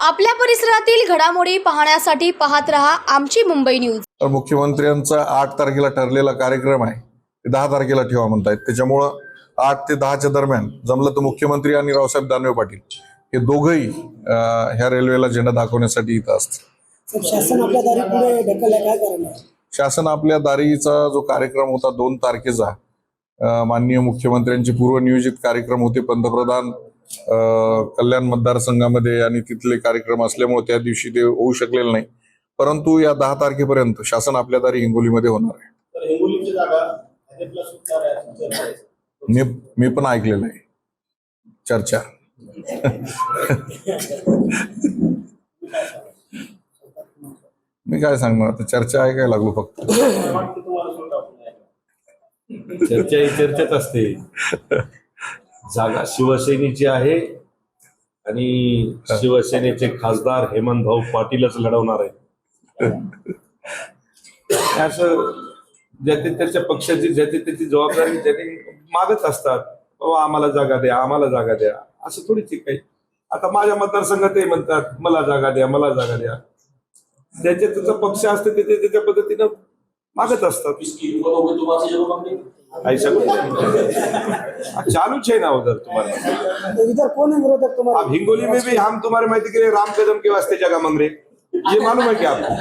आपल्या परिसरातील घडामोडी पाहण्यासाठी पाहत रहा आमची मुंबई न्यूज. तर मुख्यमंत्र्यांचा आठ तारखेला ठरलेला कार्यक्रम आहे. ते दहा तारखेला ठेवा म्हणतायत. त्याच्यामुळं आठ ते दहाच्या दरम्यान जमलं तर मुख्यमंत्री आणि रावसाहेब दानवे पाटील हे दोघंही ह्या रेल्वेला झेंडा दाखवण्यासाठी इथं असतील. शासन आपल्या दारी पुढे काय शासन आपल्या दारीचा जो कार्यक्रम होता दोन तारखेचा माननीय मुख्यमंत्र्यांचे पूर्वनियोजित कार्यक्रम होते. पंतप्रधान कल्याण मतदारसंघामध्ये आणि तिथले कार्यक्रम असल्यामुळे त्या दिवशी ते होऊ शकलेलं नाही. परंतु या दहा तारखेपर्यंत शासन आपल्या दारी हिंगोलीमध्ये होणार आहे. मी मी पण ऐकलेलं आहे. चर्चा. मी काय सांगणार आता चर्चा आहे काय लागलो फक्त? चर्चा ही चर्चेत असते. जागा शिवसेनेची आहे आणि शिवसेनेचे खासदार हेमंत भाऊ पाटीलच लढवणार आहे असं ज्याचे त्याच्या पक्षाची ज्याची त्याची जबाबदारी ज्याने मागत असतात बाबा आम्हाला जागा द्या आम्हाला जागा द्या असं थोडीच आहे काही. आता माझ्या मतदारसंघात ते म्हणतात मला जागा द्या मला जागा द्या. ज्याचे त्याचा पक्ष असते ते ते त्याच्या पद्धतीनं मागत असतात. इसकी बरोबर तुम्हाला जेव्हा मागणी ऐसा कुछ नहीं। चालू है ना उधर तुम्हारे तर इतर कोण आहे विरोधक तुम्हाला? अब हिंगोली में भी हम तुम्हारे माहिती के लिए राम कदम के वास्ते जगह मांग रहे ये मालूम है क्या आपको?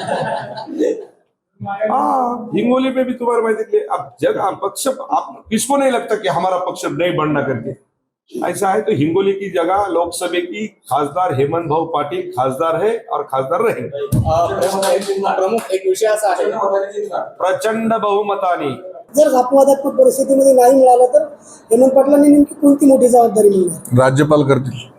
हाँ हिंगोली में भी तुम्हारे माहिती के लिए अब जगह पक्ष आप किसको नहीं लगता कि हमारा पक्ष नहीं बढ़ना करके? ऐसा है तो हिंगोली की जगह लोकसभा की खासदार हेमंत भाऊ पाटिल खासदार है और खासदार रहेंगे। प्रमुख एक विषय असा आहे प्रचंड बहुमताने। जर अपवादात्मक परिस्थितीमध्ये नाही मिळालं तर हेमंत पाटलांनी नेमकी कोणती मोठी जबाबदारी मिळणार राज्यपाल करतील.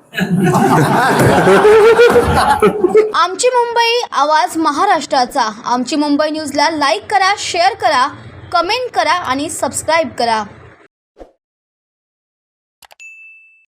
आमची मुंबई आवाज महाराष्ट्राचा. आमची मुंबई न्यूजला लाईक करा शेअर करा कमेंट करा आणि सबस्क्राईब करा.